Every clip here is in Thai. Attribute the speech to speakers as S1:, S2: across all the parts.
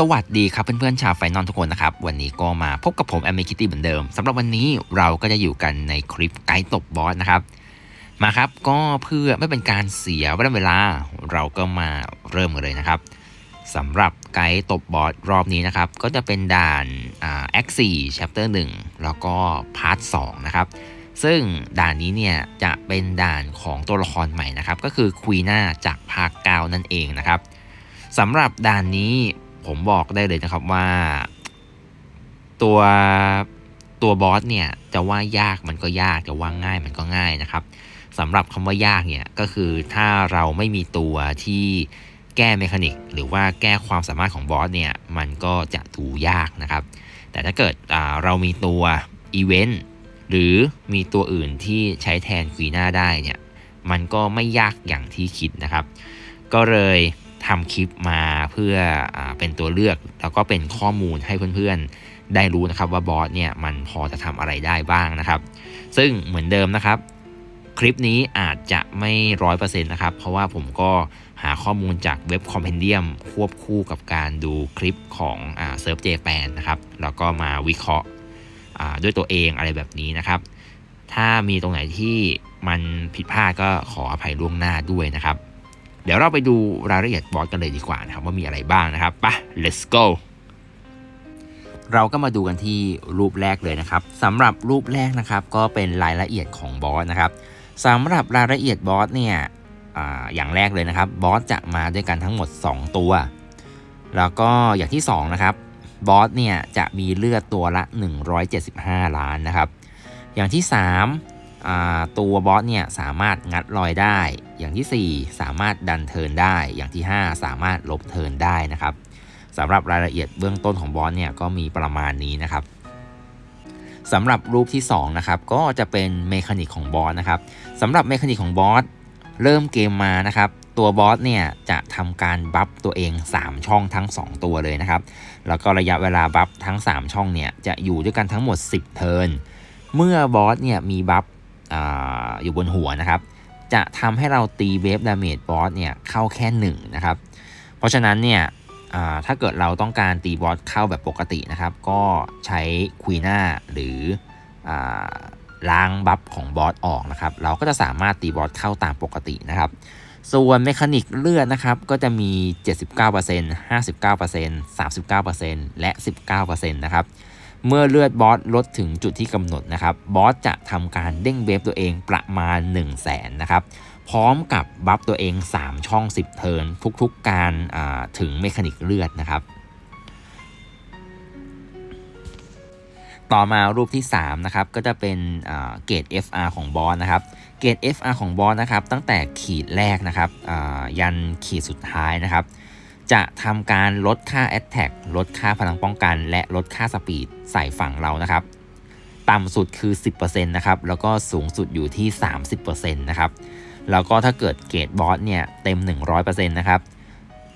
S1: สวัสดีครับเพื่อนๆชาวไฟนอลทุกคนนะครับ วันนี้ก็มาพบกับผมแอมเมคิตี้เหมือนเดิมสำหรับวันนี้เราก็จะอยู่กันในคลิปไกด์ตบบอสนะครับ มาครับก็เพื่อไม่เป็นการเสียเวลาเราก็มาเริ่มกันเลยนะครับสำหรับไกด์ตบบอสรอบนี้นะครับ ก็จะเป็นด่านอ่า Act 4 Chapter 1แล้วก็ Part 2นะครับซึ่งด่านนี้เนี่ยจะเป็นด่านของตัวละครใหม่นะครับ ก็คือควีน่าจากภาคเก้านั่นเองนะครับสำหรับด่านนี้ ผมบอกได้เลยนะครับว่า ตัวตัวบอสเนี่ยจะว่ายากมันก็ยากจะว่าง่ายมันก็ง่ายนะครับสำหรับคำว่ายากเนี่ยก็คือถ้าเราไม่มีตัวที่แก้เมคานิกหรือว่าแก้ความสามารถของบอสเนี่ยมันก็จะดูยากนะครับ แต่ถ้าเกิดเรามีตัวอีเวนต์หรือมีตัวอื่นที่ใช้แทนควีน่าได้เนี่ยมันก็ไม่ยากอย่างที่คิดนะครับ ก็เลย ทำคลิปมาเพื่ออเป็นตัวเลือกแล้วก็เป็นข้อมูลให้เพื่อนๆได้รู้นะครับว่าบอสเนี่ยมันพอจะทำอะไรได้บ้างนะครับ ซึ่งเหมือนเดิมนะครับคลิปนี้อาจจะไม่ร้อยเปอร์เซ็นต์นะครับ เพราะว่าผมก็หาข้อมูลจากเว็บคอมเพนเดียมควบคู่กับการดูคลิปของเซิร์ฟเจแปนนะครับ แล้วก็มาวิเคราะห์ด้วยตัวเองอะไรแบบนี้นะครับ ถ้ามีตรงไหนที่มันผิดพลาดก็ขออภัยล่วงหน้าด้วยนะครับ เดี๋ยวเราไปดูรายละเอียดบอสกันเลยดีกว่านะครับว่ามีอะไรบ้างนะครับไป let's go เราก็มาดูกันที่รูปแรกเลยนะครับสำหรับรูปแรกนะครับ ก็เป็นรายละเอียดของบอสนะครับสำหรับรายละเอียดบอสเนี่ยออย่างแรกเลยนะครับบอสจะมาด้วยกันทั้งหมด 2 ตัว แล้วก็อย่างที่ 2 นะครับบอสเนี่ยจะมีเลือดตัวละ 175 ล้านนะครับ อย่างที่ 3 ตัวบอสเนี่ยสามารถงัดรอยได้ อย่างที่ 4 สามารถดันเทิร์นได้ อย่างที่ 5 สามารถลบเทิร์นได้นะครับสำหรับรายละเอียดเบื้องต้นของบอสเนี่ยก็มีประมาณนี้นะครับสำหรับรูปที่2นะครับก็จะเป็นเมคานิกของบอสนะครับสำหรับเมคานิกของบอสเริ่มเกมมานะครับตัวบอสเนี่ยจะทำการบัฟตัวเอง 3 ช่องทั้ง 2 ตัวเลยนะครับ แล้วก็ระยะเวลาบัฟทั้ง 3 ช่องเนี่ยจะอยู่ด้วยกันทั้งหมด 10 เทิร์นเมื่อบอสเนี่ยมีบัฟออยู่บนหัวนะครับ จะทำให้เราตีเวฟดาเมจบอสเนี่ยเข้าแค่1นะครับ เพราะฉะนั้นเนี่ยถ้าเกิดเราต้องการตีบอสเข้าแบบปกตินะครับ ก็ใช้ควีน่าหรืออล้างบัฟของบอสออกนะครับ เราก็จะสามารถตีบอสเข้าตามปกตินะครับ ส่วนเมคานิกเลือดนะครับ ก็จะมี 79% 59% 39%และ 19%นะครับ เมื่อเลือดบอสลดถึงจุดที่กำหนดนะครับ บอสจะทำการเด้งเวฟตัวเองประมาณ 1 0 0 0 0แสนนะครับ พร้อมกับบัฟตัวเอง 3 ช่อง 10 เทิร์นทุกๆการถึงเมคานิกเลือดนะครับ ต่อมารูปที่ 3 นะครับ ก็จะเป็นเกรด FR ของบอสนะครับ เกรด FR ของบอสนะครับ ตั้งแต่ขีดแรกนะครับยันขีดสุดท้ายนะครับ จะทำการลดค่า Attack ลดค่าพลังป้องกัน และลดค่าสปีดใส่ฝั่งเรานะครับ ต่ำสุดคือ 10%นะครับ แล้วก็สูงสุดอยู่ที่ 30%นะครับ แล้วก็ถ้าเกิดเกรดบอสเนี่ยเต็ม 100%นะครับ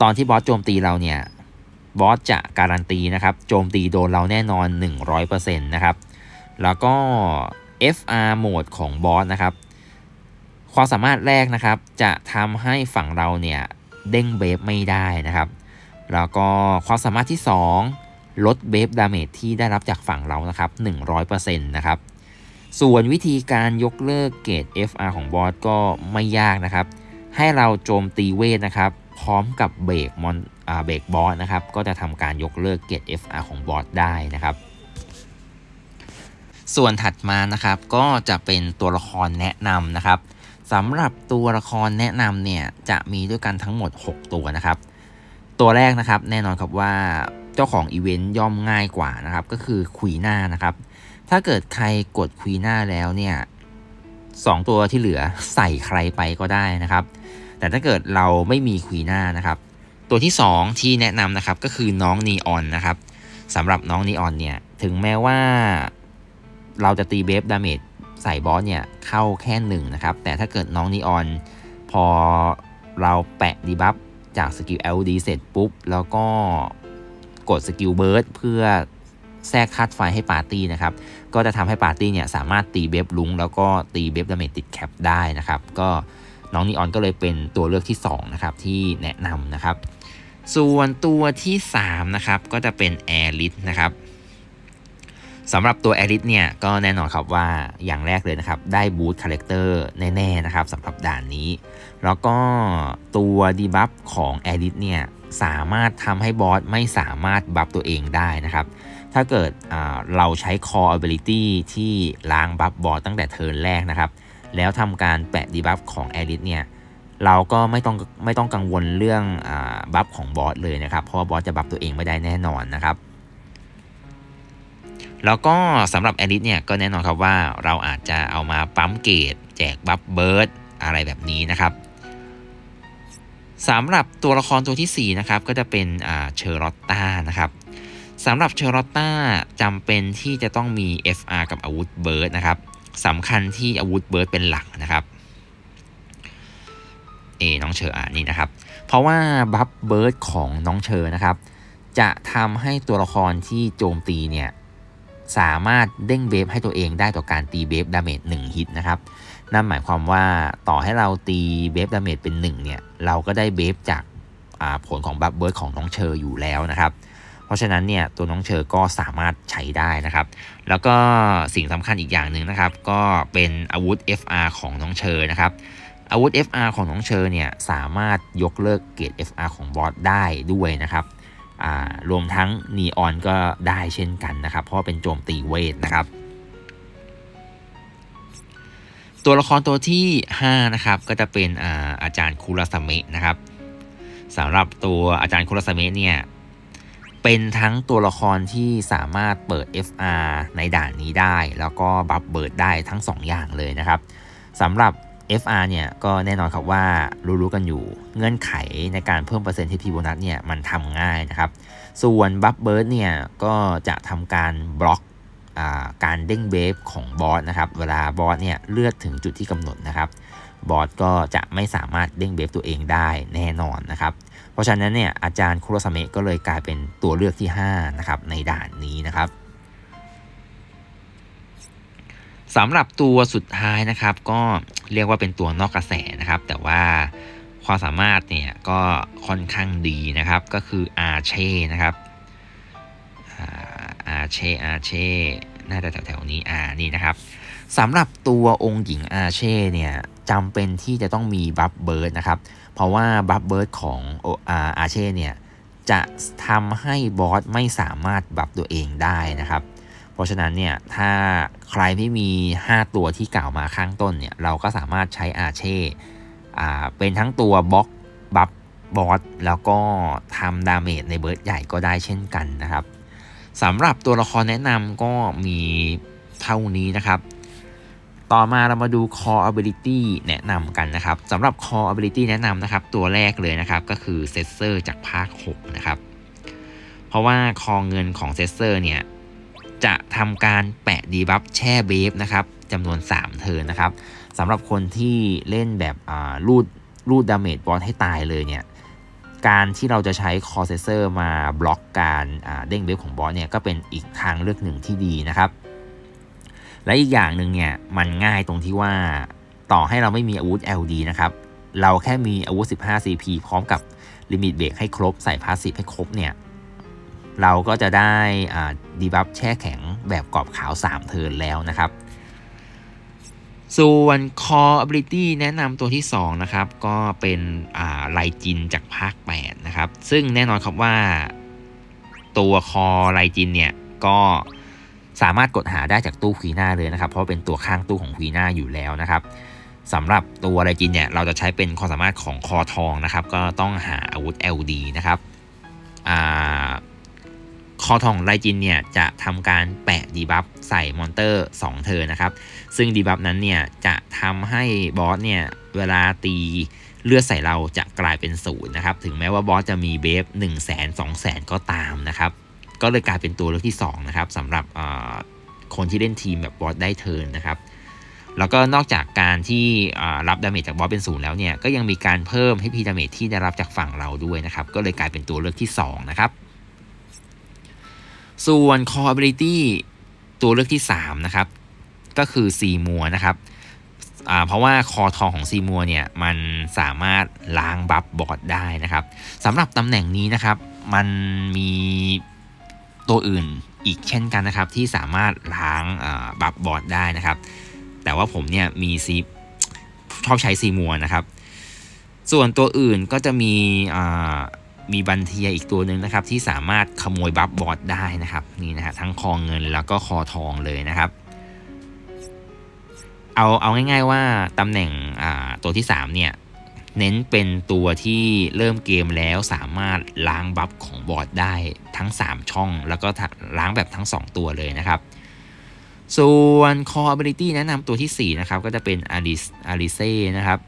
S1: ตอนที่บอสโจมตีเราเนี่ย บอสจะการันตีนะครับ โจมตีโดนเราแน่นอน 100%นะครับ แล้วก็ FR โหมดของบอสนะครับ ความสามารถแรกนะครับ จะทำให้ฝั่งเราเนี่ย เด้งเบฟไม่ได้นะครับ แล้วก็ความสามารถที่ 2 ลดเบฟดาเมจที่ได้รับจากฝั่งเรานะครับ 100%นะครับ ส่วนวิธีการยกเลิกเกรด FR ของบอสก็ไม่ยากนะครับ ให้เราโจมตีเวทนะครับ พร้อมกับเบรกมอนเบรกบอสนะครับ ก็จะทำการยกเลิกเกรด FR ของบอสได้นะครับส่วนถัดมานะครับก็จะเป็นตัวละครแนะนำนะครับ สำหรับตัวละครแนะนำเนี่ยจะมีด้วยกันทั้งหมด 6 ตัวนะครับ ตัวแรกนะครับแน่นอนครับว่าเจ้าของอีเวนต์ย่อมง่ายกว่านะครับก็คือควีน่านะครับ ถ้าเกิดใครกดควีน่าแล้วเนี่ยสตัวที่เหลือใส่ใครไปก็ได้นะครับ แต่ถ้าเกิดเราไม่มีควีน่านะครับ ตัวที่ 2 ที่แนะนำนะครับก็คือน้องนีออนนะครับสำหรับน้องนีออนเนี่ยถึงแม้ว่าเราจะตีเบฟดาเมจ ใส่บอสเนี่ยเข้าแค่หนึ่งนะครับ แต่ถ้าเกิดน้องนีออน พอเราแปะดีบัฟจากสกิล LD เสร็จปุ๊บ แล้วก็กดสกิลเบิร์ดเพื่อแทรกคัดไฟให้ปาร์ตี้นะครับ ก็จะทำให้ปาร์ตี้เนี่ยสามารถตีเบฟลุงแล้วก็ตีเบฟดาเมจติดแคปได้นะครับ ก็น้องนีออนก็เลยเป็นตัวเลือกที่ 2 นะครับ ที่แนะนำนะครับ ส่วนตัวที่ 3 นะครับ ก็จะเป็น Air l i t นะครับ สำหรับตัว Air l i t เนี่ยก็แน่นอนครับว่าอย่างแรกเลยนะครับ ได้บูตคาแรคเตอร์แน่ๆนะครับสำหรับด่านนี้ แล้วก็ตัวดีบัฟของ Air l i t เนี่ยสามารถทำให้บอสไม่สามารถบัฟตัวเองได้นะครับ ถ้าเกิดเราใช้ Core Ability ที่ล้างบัฟบอสตั้งแต่เทิร์นแรกนะครับ แล้วทำการแปะดีบัฟของ Air l i t เนี่ยเราก็ไม่ต้องไม่ต้องกังวลเรื่องอบัฟของบอสเลยนะครับ เพราะว่าบอสจะบัฟตัวเองไม่ได้แน่นอนนะครับ แล้วก็สำหรับแอลิสเนี่ยก็แน่นอนครับว่าเราอาจจะเอามาปั๊มเกตแจกบัฟเบิร์ดอะไรแบบนี้นะครับสำหรับตัวละครตัวที่ 4 นะครับ ก็จะเป็นเชอร์รอตตานะครับสำหรับเชอร์รอตตาจำเป็นที่จะต้องมี FR กับอาวุธเบิร์ดนะครับสำคัญที่อาวุธเบิร์ดเป็นหลักนะครับเอน้องเชอร์อ่านี่นะครับ เพราะว่าบัฟเบิร์ดของน้องเชอร์นะครับ จะทำให้ตัวละครที่โจมตีเนี่ย สามารถเด้งเบฟให้ตัวเองได้ต่อการตีเบฟดาเมจ1ฮิตนะครับ นั่นหมายความว่าต่อให้เราตีเบฟดาเมจเป็น1เนี่ย เราก็ได้เบฟจากผลของบัฟเบิร์ดของน้องเชอร์อยู่แล้วนะครับ เพราะฉะนั้นเนี่ยตัวน้องเชอร์ก็สามารถใช้ได้นะครับ แล้วก็สิ่งสำคัญอีกอย่างหนึ่งนะครับ ก็เป็นอาวุธ FR ของน้องเชอร์นะครับอาวุธ FR ของน้องเชอร์เนี่ยสามารถยกเลิกเกรด FR ของบอสได้ด้วยนะครับ รวมทั้งนีออนก็ได้เช่นกันนะครับ เพราะเป็นโจมตีเวทนะครับ ตัวละครตัวที่ 5 นะครับ ก็จะเป็นอาอาจารย์คุรสเมะนะครับสำหรับตัวอาจารย์คุรสเมะเนี่ยเป็นทั้งตัวละครที่สามารถเปิด FR ในด่านนี้ได้ แล้วก็บัฟเบิร์ดได้ทั้ง 2 อย่างเลยนะครับสำหรับ FR เนี่ยก็แน่นอนครับว่ารู้ๆกันอยู่เงื่อนไขในการเพิ่มเปอร์เซ็นต์ TP โบนัสเนี่ยมันทำง่ายนะครับ ส่วนบัฟเบิร์ดเนี่ยก็จะทำการบล็อกการเด้งเบฟของบอสนะครับ เวลาบอสเนี่ยเลือดถึงจุดที่กำหนดนะครับ บอสก็จะไม่สามารถเด้งเบฟตัวเองได้แน่นอนนะครับ เพราะฉะนั้นเนี่ยอาจารย์คุโรสเมะก็เลยกลายเป็นตัวเลือกที่5นะครับในด่านนี้นะครับ สำหรับตัวสุดท้ายนะครับ ก็เรียกว่าเป็นตัวนอกกระแสนะครับ แต่ว่าความสามารถเนี่ยก็ค่อนข้างดีนะครับ ก็คืออาเช่นะครับอาเช่อาเช่น่าจะแถวๆนี้อ่านี่นะครับสำหรับตัวองค์หญิงอาเช่เนี่ยจำเป็นที่จะต้องมีบัฟเบิร์ดนะครับ เพราะว่าบัฟเบิร์ดของอาอาเช่เนี่ยจะทำให้บอสไม่สามารถบัฟตัวเองได้นะครับ เพราะฉะนั้นเนี่ยถ้าใครไม่มี 5 ตัวที่กล่าวมาข้างต้นเนี่ยเราก็สามารถใช้อาเช่เป็นทั้งตัวบล็อกบัฟบอสแล้วก็ทำดาเมจในเบิร์ดใหญ่ก็ได้เช่นกันนะครับสำหรับตัวละครแนะนำก็มีเท่านี้นะครับ ต่อมาเรามาดู core ability แนะนำกันนะครับสำหรับ core ability แนะนำนะครับ ตัวแรกเลยนะครับก็คือเซสเซอร์จากภาค 6 นะครับ เพราะว่าคอเงินของเซสเซอร์เนี่ย จะทำการแปะดีบัฟแช่เบฟนะครับจำนวน 3 เทินนะครับสำหรับคนที่เล่นแบบรูดรูดดาเมจบอสให้ตายเลยเนี่ยการที่เราจะใช้คอเซเซอร์มาบล็อกการเด้งเบฟของบอสเนี่ยก็เป็นอีกทางเลือกหนึ่งที่ดีนะครับ และอีกอย่างหนึ่งเนี่ยมันง่ายตรงที่ว่าต่อให้เราไม่มีอาวุธ LD นะครับ เราแค่มีอาวุธ 15 CP พร้อมกับลิมิตเบรกให้ครบใส่พาสซีฟให้ครบเนี่ย เราก็จะได้ดีบัฟแช่แข็งแบบกรอบขาว 3 เทิร์นแล้วนะครับ ส่วน Core Ability แนะนำตัวที่ 2 นะครับ ก็เป็นไลจินจากภาค 8 นะครับ ซึ่งแน่นอนครับว่าตัวคอไลจินเนี่ย ก็สามารถกดหาได้จากตู้ควีน่าเลยนะครับ เพราะเป็นตัวข้างตู้ของควีน่าอยู่แล้วนะครับสำหรับตัวไลจินเนี่ย เราจะใช้เป็นความสามารถของคอทองนะครับ ก็ต้องหาอาวุธ LD นะครับ คอทองไลจินเนี่ยจะทำการแปะดีบัฟใส่มอนเตอร์ 2 เธอนะครับ ซึ่งดีบัฟนั้นเนี่ยจะทำให้บอสเนี่ยเวลาตีเลือดใส่เราจะกลายเป็นศูนย์นะครับ ถึงแม้ว่าบอสจะมีเบฟ1 0 0 0 0 0 2 0 0 0 ก็ตามนะครับ ก็เลยกลายเป็นตัวเลือกที่ 2 นะครับสำหรับคนที่เล่นทีมแบบบอสได้เทิร์นนะครับ แล้วก็นอกจากการที่รับดาเมจจากบอสเป็นศูนย์แล้วเนี่ย ก็ยังมีการเพิ่มให้พีดาเมจที่ได้รับจากฝั่งเราด้วยนะครับ ก็เลยกลายเป็นตัวเลือกที่ 2 นะครับ ส่วน Core Ability ตัวเลือกที่ 3 นะครับ ก็คือ C มัวนะครับเพราะว่าคอทองของซีมัวเนี่ยมันสามารถล้างบัฟบอร์ดได้นะครับสำหรับตำแหน่งนี้นะครับ มันมีตัวอื่นอีกเช่นกันนะครับ ที่สามารถล้างบัฟบอร์ดได้นะครับ แต่ว่าผมเนี่ยมีซีชอบใช้ซีมัวนะครับ ส่วนตัวอื่นก็จะมีอ มีบันเทียอีกตัวหนึ่งนะครับที่สามารถขโมยบัฟบอร์ดได้นะครับนี่นะฮะทั้งคอเงินแล้วก็คอทองเลยนะครับ เอาเอาง่าย ๆว่าตำแหน่งตัวที่ 3 เนี่ยเน้นเป็นตัวที่เริ่มเกมแล้วสามารถล้างบัฟของบอร์ดได้ทั้ง 3 ช่อง แล้วก็ล้างแบบทั้ง 2 ตัวเลยนะครับ ส่วน Core Ability แนะนำตัวที่ 4 นะครับ ก็จะเป็น Alice Alice นะครับ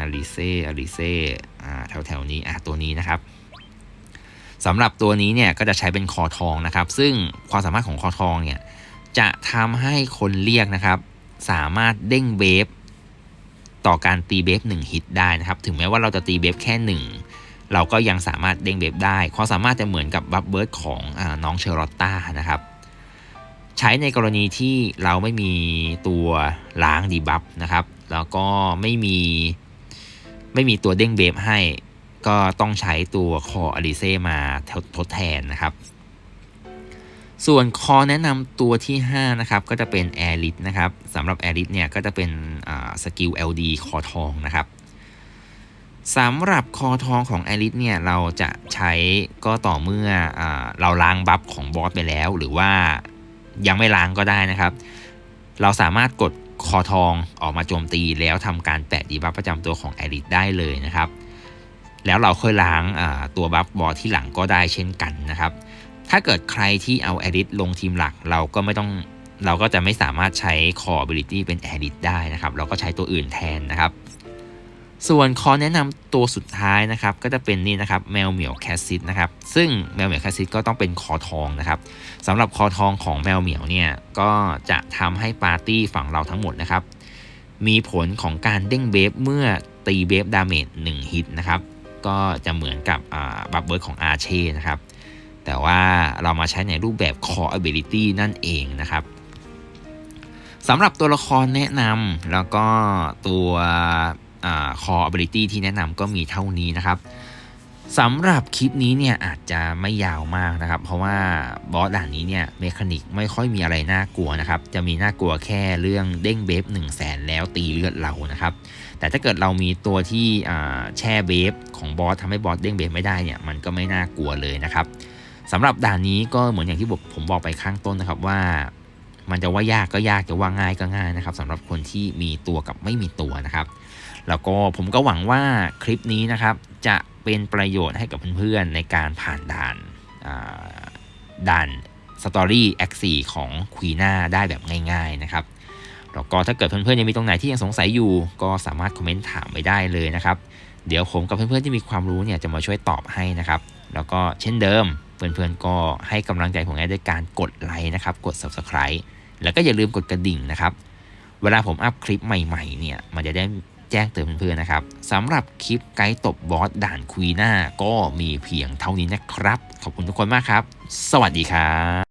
S1: Alice Alice อ่าแถวนี้อ่าตัวนี้นะครับสำหรับตัวนี้เนี่ยก็จะใช้เป็นคอทองนะครับ ซึ่งความสามารถของคอทองเนี่ยจะทำให้คนเรียกนะครับ สามารถเด้งเบฟต่อการตีเบฟ1ฮิตได้นะครับ ถึงแม้ว่าเราจะตีเบฟแค่ 1 เราก็ยังสามารถเด้งเบฟได้ความสามารถจะเหมือนกับบัฟเบิร์ดของอาน้องเชอรอตตานะครับ ใช้ในกรณีที่เราไม่มีตัวล้างดีบัฟนะครับ แล้วก็ไม่มี ไม่มีตัวเด้งเบฟให้ ก็ต้องใช้ตัวคออลิเซมาทดแทนนะครับ ส่วนคอแนะนำตัวที่ 5 นะครับ ก็จะเป็นแอริสนะครับสำหรับแอริสเนี่ยก็จะเป็นสกิล LD คอทองนะครับสำหรับคอทองของแอริสเนี่ยเราจะใช้ก็ต่อเมื่ออเราล้างบัฟของบอสไปแล้ว หรือว่ายังไม่ล้างก็ได้นะครับ เราสามารถกด คอทองออกมาโจมตีแล้วทำการแปะดีบัฟประจำตัวของแอริสได้เลยนะครับ แล้วเราค่อยล้างตัวบัฟบอที่หลังก็ได้เช่นกันนะครับ ถ้าเกิดใครที่เอาแอริสลงทีมหลักเราก็ไม่ต้องเราก็จะไม่สามารถใช้คอ ability เป็นแอริสได้นะครับ เราก็ใช้ตัวอื่นแทนนะครับ ส่วนคอแนะนำตัวสุดท้ายนะครับก็จะเป็นนี่นะครับแมวเหมียวแคสซิตนะครับซึ่งแมวเหมียวแคสซิตก็ต้องเป็นคอทองนะครับสำหรับคอทองของแมวเหมียวเนี่ยก็จะทำให้ปาร์ตี้ฝั่งเราทั้งหมดนะครับมีผลของการเด้งเบฟเมื่อตีเบฟดาเมจ1ฮิตนะครับก็จะเหมือนกับบัฟเบิร์ดของอาเช่นะครับแต่ว่าเรามาใช้ในรูปแบบ Core Ability นั่นเองนะครับสำหรับตัวละครแนะนำแล้วก็ตัว Core Ability ที่แนะนำก็มีเท่านี้นะครับสำหรับคลิปนี้เนี่ยอาจจะไม่ยาวมากนะครับ เพราะว่าบอสด่านนี้เนี่ยเมคานิกไม่ค่อยมีอะไรน่ากลัวนะครับ จะมีน่ากลัวแค่เรื่องเด้งเบฟ1 0 0 0 0แสนแล้วตีเลือดเรานะครับ แต่ถ้าเกิดเรามีตัวที่แช่เบฟของบอสทำให้บอสเด้งเบฟไม่ได้เนี่ยมันก็ไม่น่ากลัวเลยนะครับสำหรับด่านนี้ก็เหมือนอย่างที่ผมบอกไปข้างต้นนะครับว่า มันจะว่ายากก็ยากจะว่าง่ายก็ง่ายนะครับสำหรับคนที่มีตัวกับไม่มีตัวนะครับ แล้วก็ผมก็หวังว่าคลิปนี้นะครับ จะเป็นประโยชน์ให้กับเพื่อนๆในการผ่านด่านด่านสตอรี่แอคซีของควีน่าได้แบบง่าย ๆนะครับแล้วก็ถ้าเกิดเพื่อนๆยังมีตรงไหนที่ยังสงสัยอยู่ ก็สามารถคอมเมนต์ถามไปได้เลยนะครับ เดี๋ยวผมกับเพื่อนๆที่มีความรู้เนี่ยจะมาช่วยตอบให้นะครับ แล้วก็เช่นเดิม เพื่อนๆก็ให้กำลังใจผมได้วยการกดไลค์นะครับ กด Subscribe แล้วก็อย่าลืมกดกระดิ่งนะครับ เวลาผมอัพคลิปใหม่ๆเนี่ยมันจะได้ แจ้งเตือนเพื่อนๆนะครับสำหรับคลิปไกด์ตบบอสด่านคุยหน่าก็มีเพียงเท่านี้นะครับ ขอบคุณทุกคนมากครับ สวัสดีครับ